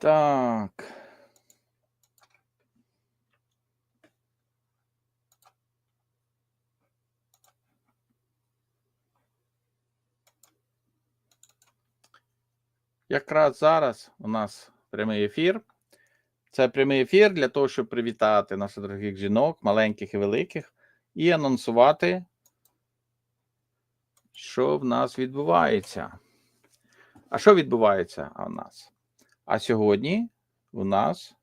Так. Якраз зараз у нас прямий ефір. Це прямий ефір для того, щоб привітати наших дорогих жінок, маленьких і великих, і анонсувати, що в нас відбувається. А що відбувається у нас? А сьогодні у нас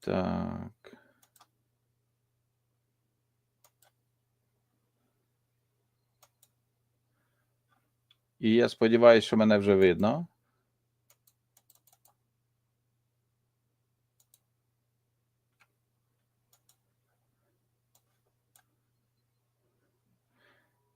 так. І я сподіваюся, що мене вже видно.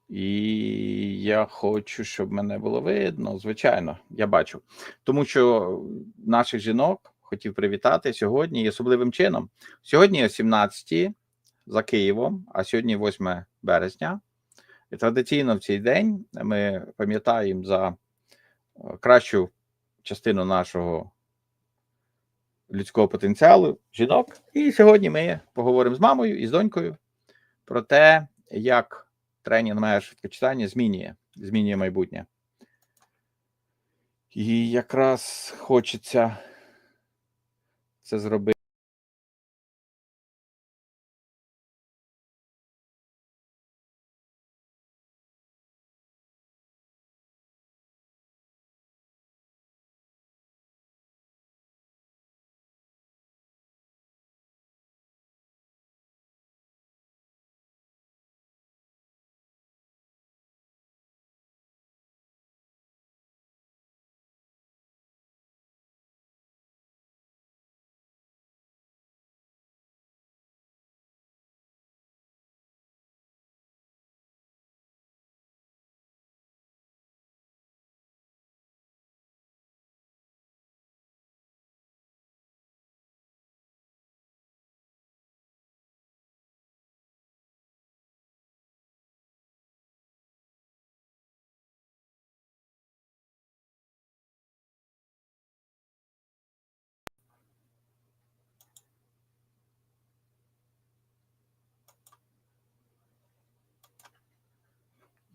І я хочу, щоб мене було видно. Звичайно, я бачу. Тому що наших жінок хотів привітати сьогодні і особливим чином. Сьогодні о 17 за Києвом, а сьогодні 8 березня. І традиційно в цей день ми пам'ятаємо за е, кращу частину нашого людського потенціалу жінок. І сьогодні ми поговоримо з мамою і з донькою про те, як тренінг моє швидкочитання змінює, змінює майбутнє. І якраз хочеться це зробити.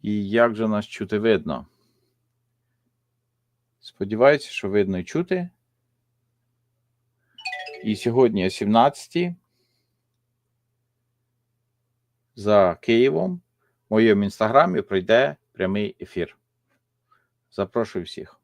І як же нас чути видно? Сподіваюся, що видно і чути. І сьогодні о 17 за Києвом в моєму інстаграмі пройде прямий ефір. Запрошую всіх.